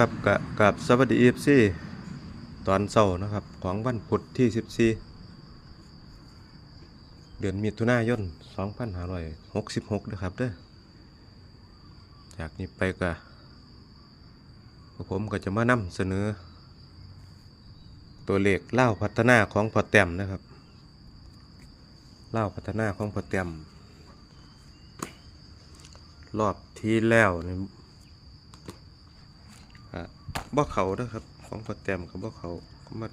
ครับกับกับสวัสดีเอฟซีตอนเช้านะครับ ของวันพุธที่ 14 เดือนมิถุนายน 2566นะครับเด้อจากนี้ไปก็ผมก็จะมานำเสนอ ตัวเลขเล่าพัฒนาของพอแต้มนะครับเล่าพัฒนาของพอแต้มรอบที่แล้วนี่ บ่เขาเด้อครับ ของพอแต้มกับบ่เขาก็มา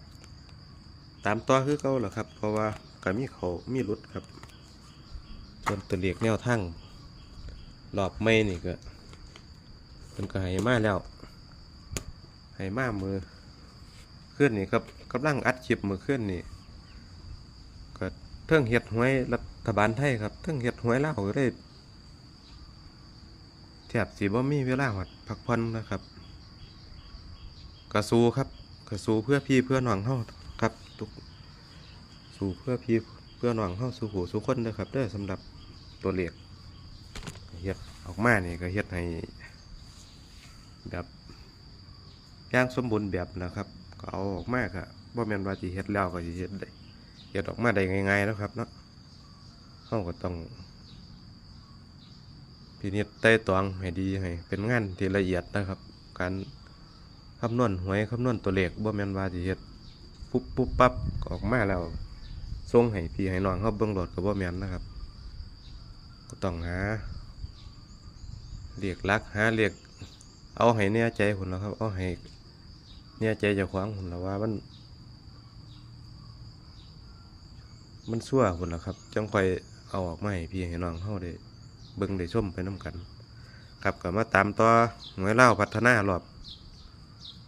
ตามต่อคือเก่าแหละครับ เพราะว่าก็มีเขามีรุดครับส่วนตัวเลขแนวทางรอบไม่นี่ก็เพิ่นก็ให้มาแล้วให้มามือขึ้นนี่ครับกำลังอัดคลิปมือขึ้นนี่ก็เทิงเฮ็ดหวยรัฐบาลไทยครับเทิงเฮ็ดหวยเล่าก็ได้แทบสิบ่มีเวลาหอดพักผ่อนนะครับ กระสูครับกระสูเพื่อพี่เพื่อน้องเฮาครับทุกสู้เพื่อพี่เพื่อน้องเฮาสู้หูสู้คนเด้อครับเด้อสำหรับตัวเลขเฮ็ดออกมานี่ก็เฮ็ดให้แบบย่างสมบูรณ์แบบนะครับ ก็เอาออกมาก็บ่แม่นว่าสิเฮ็ดแล้วก็สิเฮ็ดได้เฮ็ดออกมาได้ง่ายๆนะครับเนาะเฮาก็ต้องพินิจไต้ตรองให้ดีให้เป็นงานที่ละเอียดนะครับ การ คำนวณหวยคำนวณตัวเลขบ่แม่นว่าสิเฮ็ดปุ๊บปุ๊บปั๊บออกมาแล้วส่งให้พี่ให้น้องเฮาเบิ่งโหลดก็บ่แม่นนะครับ ก็ต้องหาเรียกลักหาเรียกเอาให้แน่ใจพุ่นแล้วครับเอาให้แน่ใจเจ้าของพุ่นแล้วว่ามันมันซั่วพุ่นแล้วครับจังค่อยเอาออกมาให้พี่ให้น้องเฮาได้เบิ่งได้ชมไปนํกัน ครับก็มาตามต่อหวยเล่าพัฒนารอบ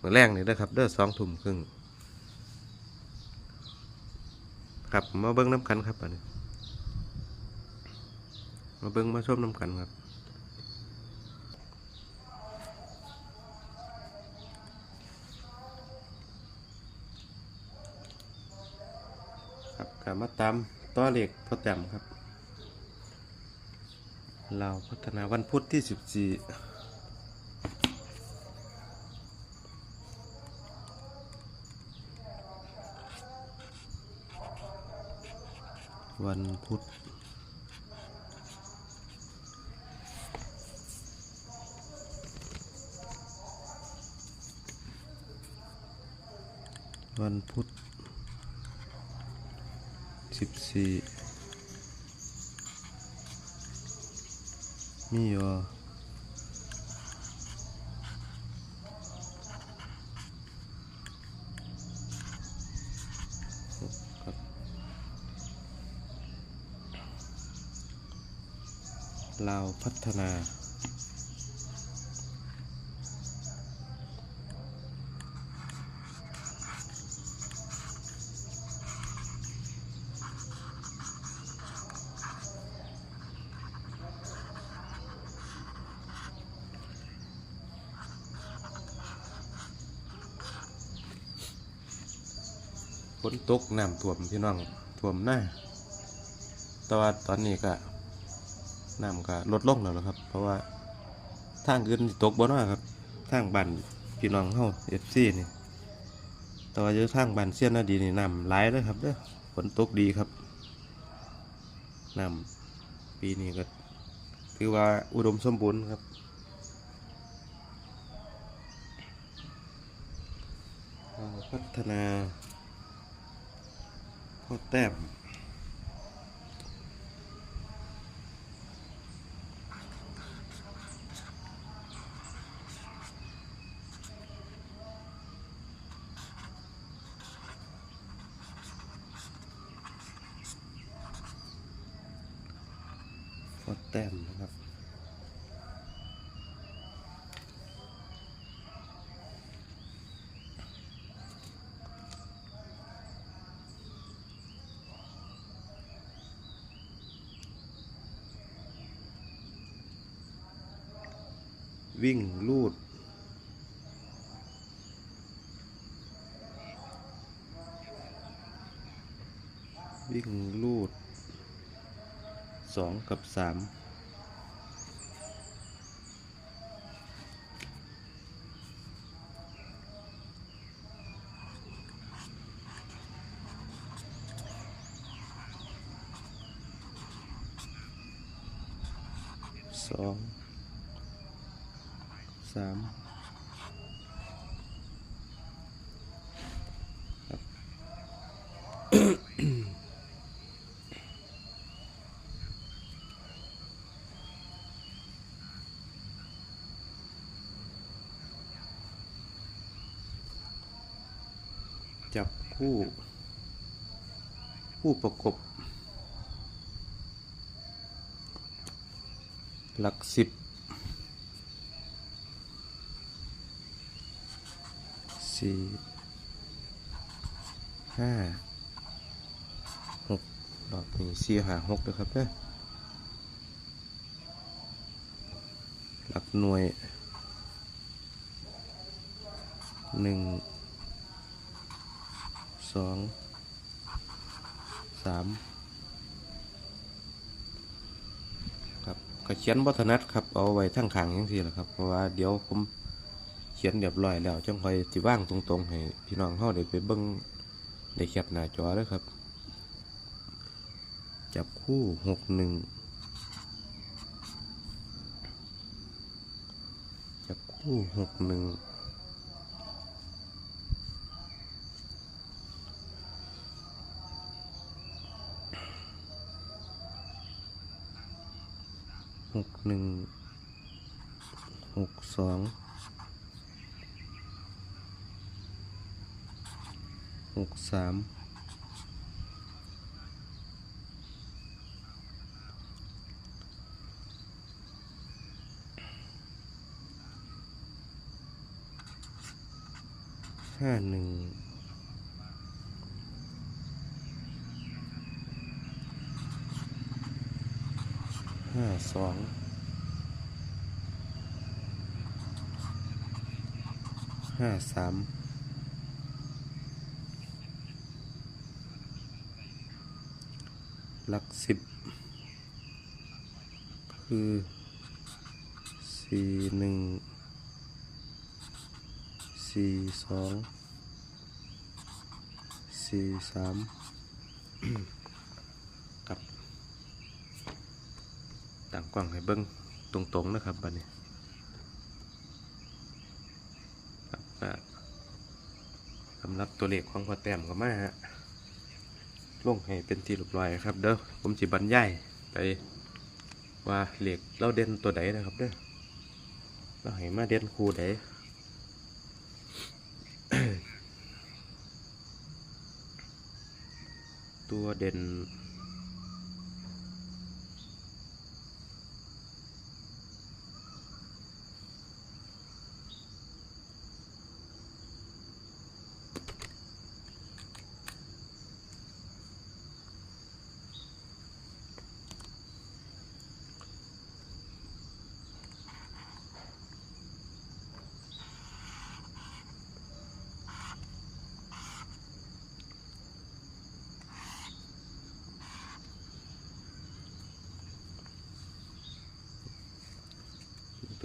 มือแรงนี่นะครับ เด้อสองทุ่มครึ่งครับมาเบิ้งน้ำกันครับอันนี้มาเบิ้งมาชมน้ำกันครับครับกลับมาตามต้อเหล็กพอแต้มครับ เราพัฒนาวันพุธที่สิบสี่ วันพุธวันพุธสิบสี่มีอยู่ ลาวพัฒนา ฝนตกน้ำท่วมพี่น้องท่วมหน้าแต่ว่าตอนนี้ก็ น้ำก็ลดลงแล้วนะครับ เพราะว่าทางอื่นตกบ่เนาะครับทางบ้านพี่น้องเฮา FC นี่แต่ว่าอยู่ทางบ้านเสียนนาดีนี่น้ำหลายเลยครับเด้อฝนตกดีครับน้ำปีนี้ก็ถือว่าอุดมสมบูรณ์ครับพัฒนาข้อแต้ม ข้อแต้มนะครับ วิ่งลูดวิ่งลูดสอง กับ 3สองสาม จับคู่ผู้ประกบ หลักสิบสี่ห้าหกดอกนี้สี่หาหกเลยครับเนี่ยหลักหน่วยหนึ่ง สองสามครับก็เขียนวัฒนัดครับเอาไว้ทั้งขางอย่างที่แหละครับเพราะว่าเดี๋ยวผมเขียนเรียบร้อยแล้วจังคอยสิว่างตรงๆให้พี่น้องเขาได้ไปเบิ้งได้แคปหน้าจอเลยครับ จับคู่หกหนึ่งจับคู่หกหนึ่ง หนึ่งหกสองหกสามห้าหนึ่งห้าสอง ห้าสามหลักสิบคือสี่หนึ่งสี่สองสี่สามกับต่างกว้างให้เบิ้งตรงๆนะครับบัดนี้ ครับก็สำหรับตัวเลขของพอแต้มก็มาฮะลงให้เป็นที่หลบรอยครับเด้อผมจิบรรยายไปว่าเหล็กเราเด่นตัวใดนะครับเด้อเราให้มาเด่นคู่ใดตัวเด่น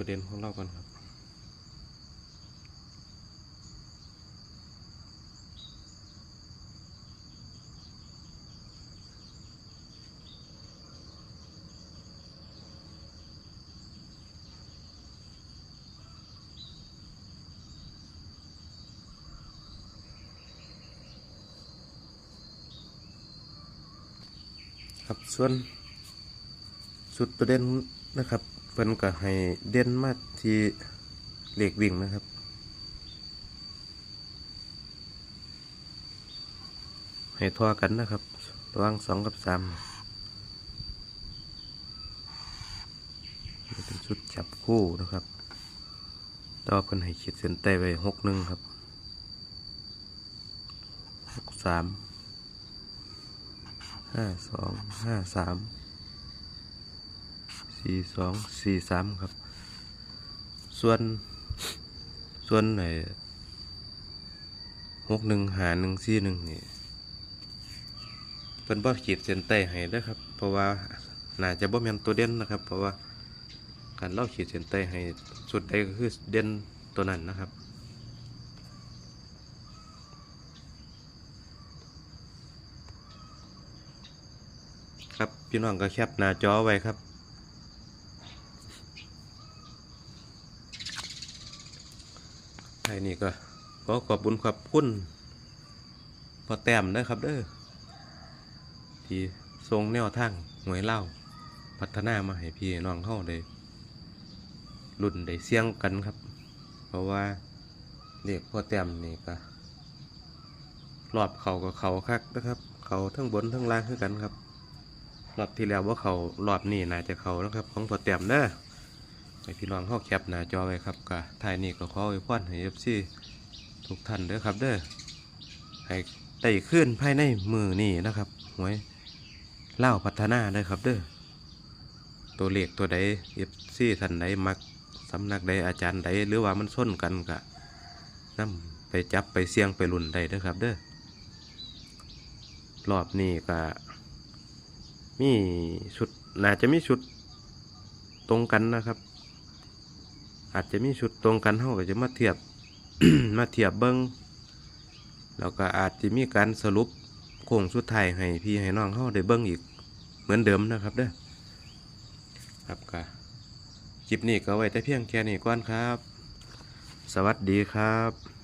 ตัวเด่นของเราก่อนครับ ครับส่วนสุดตัวเด่นนะครับ พิ่นก็ให้เด่นมาที่เหล็กวิ่งนะครับ ให้ทอกันนะครับ ระหว่างสองกับสามเป็นชุดจับคู่นะครับ ต่อเพิ่นให้ขีดเส้นใต้ไว้หกหนึ่งครับหกสามห้าสองห้าสาม สี่สองสี่สามครับ ส่วน ส่วนไหนหกหนึ่งหาหนึ่งสี่หนึ่งนี่เป็นบ่ขีดเส้นใต้ให้ด้อครับ เพราะว่าน่าจะบ่แมนตัวเด่นนะครับ เพราะว่าการเล่าขีดเส้นใต้ให้สุดใดก็คือเด่นตัวนั้นนะครับครับพี่น้องก็แคปหน้าจอไว้ครับ ท้าย นี้ก็ขอขอบบุญขอบคุณพอแต้มนะครับเด้อที่ทรงแนวทางหวยเล่าพัฒนามาให้พี่น้องเฮาได้รุ่นได้เสี่ยงกันครับ เพราะว่าเด็กพอแต้มนี่ก็รอบเขากับเขาคักนะครับ เขาทั้งบนทั้งล่างคือกันครับรอบที่แล้วว่าเขารอบนี้น่าจะเขานะครับ ของพอแต้มเด้อ ให้พี่น้องเฮาแคปหน้าจอไว้ครับก็ท้ายนี้ก็ขออวยพรให้ FC ทุกท่านเด้อครับเด้อให้ได้ขึ้นภายในมือนี่นะครับหวยเล่าพัฒนาเด้อครับเด้อตัวเลขตัวใด FC ท่านใดมักสำนักใดอาจารย์ใดหรือว่ามันส้นกันกะนำไปจับไปเสี่ยงไปลุ่นได้เด้อครับเด้อรอบนี้ก็มีชุดน่าจะมีชุดตรงกันนะครับ อาจจะมีชุดตรงกันเท่าก็จะมาเทียบ มาเทียบเบิ้งแล้วก็อาจจะมีการสรุปโค้งสุดท้ายให้พี่ให้น้องเขาได้เบิ้งอีกเหมือนเดิมนะครับเด้อครับก็คลิปนี้ก็ไว้แต่เพียงแค่นี้ก่อนครับ สวัสดีครับ